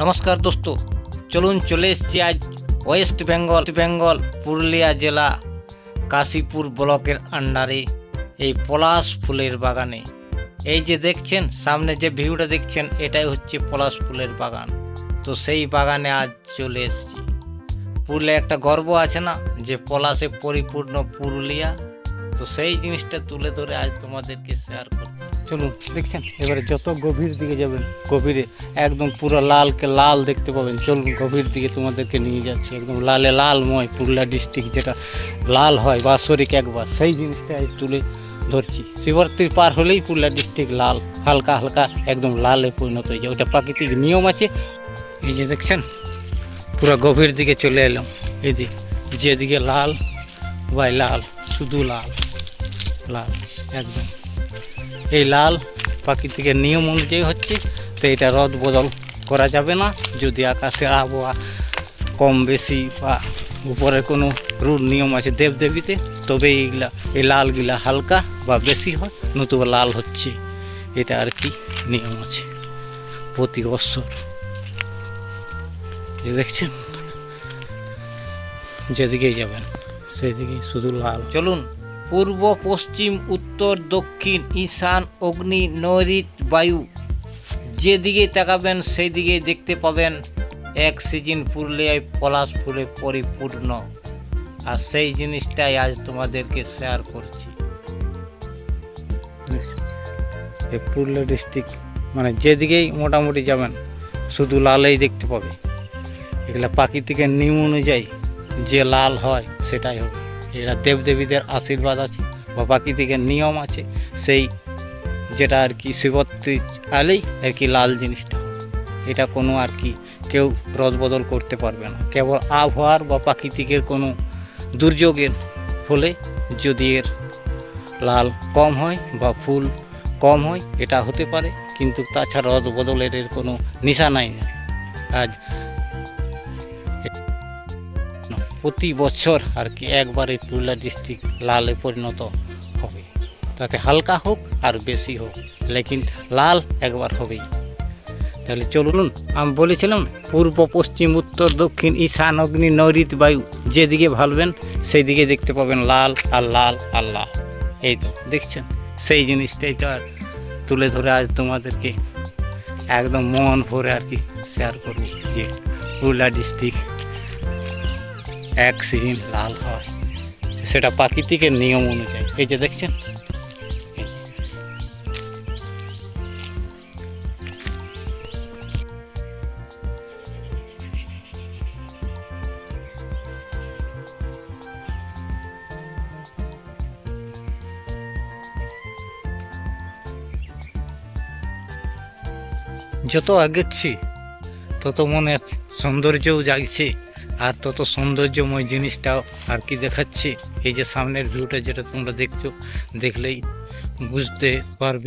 নমস্কার দোস্ত। চলুন চলে এসছি আজ ওয়েস্ট বেঙ্গল বেঙ্গল পুরুলিয়া জেলা, কাশীপুর ব্লকের আন্ডারে, এই পলাশ ফুলের বাগানে। এই যে দেখছেন, সামনে যে ভিউটা দেখছেন, এটাই হচ্ছে পলাশ ফুলের বাগান। তো সেই বাগানে আজ চলে এসেছি। পুরুলিয়া একটা গর্ব আছে না, যে পলাশে পরিপূর্ণ পুরুলিয়া। তো সেই জিনিসটা তুলে ধরে আজ তোমাদেরকে শেয়ার করছি। চলুন, দেখছেন? এবারে যত গভীর দিকে যাবেন, গভীরে একদম পুরো লালকে লাল দেখতে পাবেন। চলুন, গভীর দিকে তোমাদেরকে নিয়ে যাচ্ছি। একদম লালে লালময় পুরুলিয়া ডিস্ট্রিক্ট যেটা লাল হয়, বাৎসরিক একবার। সেই জিনিসটা তুলে ধরছি। শিবরাত্রির পার হলেই পুরুলিয়া ডিস্ট্রিক্ট লাল, হালকা হালকা একদম লালে পরিণত হয়ে যায়। ওটা প্রাকৃতিক নিয়ম আছে। এই যে দেখছেন, পুরো গভীর দিকে চলে এলাম। এই দিক যেদিকে লাল বাই লাল, শুধু লাল লাল, একদম। এই লাল প্রাকৃতিকের নিয়ম অনুযায়ী হচ্ছে, তো এটা রদ বদল করা যাবে না। যদি আকাশের আবহাওয়া কম বেশি বা উপরে কোনো রুট নিয়ম আছে দেবদেবীতে, তবে এইগুলা, এই লালগুলা হালকা বা বেশি হয়, নতুবা লাল হচ্ছে। এটা আর কি নিয়ম আছে প্রতি বৎসর যে দেখছেন, যেদিকেই যাবেন, সেদিকেই শুধু লাল। চলুন। পূর্ব, পশ্চিম, উত্তর, দক্ষিণ, ঈশান, অগ্নি নৈরিত বায়ু। যেদিকে তাকাবেন সেই দিকে দেখতে পাবেন এক সিজন পুরুলিয়ায় পলাশ ফুলে পরিপূর্ণ। আর সেই জিনিসটাই আজ তোমাদেরকে শেয়ার করছি। পুরুলিয়া ডিস্ট্রিক্ট মানে যেদিকেই মোটামুটি যাবেন, শুধু লালেই দেখতে পাবে। এগুলো প্রাকৃতিকের নিয়ম অনুযায়ী যে লাল হয়, সেটাই হবে। এরা দেবদেবীদের আশীর্বাদ আছে, বা প্রাকৃতিকের নিয়ম আছে, সেই যেটা আর কি শিবরাত্রি আলেই আর কি লাল জিনিসটা। এটা কোনো আর কি কেউ রদবদল করতে পারবে না। কেবল আবহাওয়ার বা প্রাকৃতিকের কোনো দুর্যোগের ফলে যদি এর লাল কম হয় বা ফুল কম হয়, এটা হতে পারে, কিন্তু তাছাড়া রদবদলের এর কোনো নিশানাই নেই। আজ প্রতি বছর আর কি একবারে পুরুলিয়া ডিস্ট্রিক্ট লালে পরিণত হবে। তাতে হালকা হোক আর বেশি হোক, লেকিন লাল একবার হবেই। তাহলে চলুন, আমি বলেছিলাম পূর্ব, পশ্চিম, উত্তর, দক্ষিণ, ঈশান, অগ্নি, নৈরিত, বায়ু, যেদিকে ভালবেন সেই দিকে দেখতে পাবেন লাল আর লাল আর লাল। এই তো, দেখছেন? সেই জিনিসটাই তো আর তুলে ধরে আজ তোমাদেরকে একদম মন ভরে আর কি শেয়ার করব যে পুরুলিয়া ডিস্ট্রিক্ট এক সিজন লাল হয়। সেটা প্রাকৃতিকের নিয়ম অনুযায়ী। এই যে দেখছেন? যত আগেছি তত মনে সৌন্দর্যও জাগছে। আর তত সৌন্দর্যময় জিনিসটাও আর কি দেখাচ্ছে? এই যে সামনের ভিউটা যেটা তোমরা দেখছ, দেখলেই বুঝতে পারবে।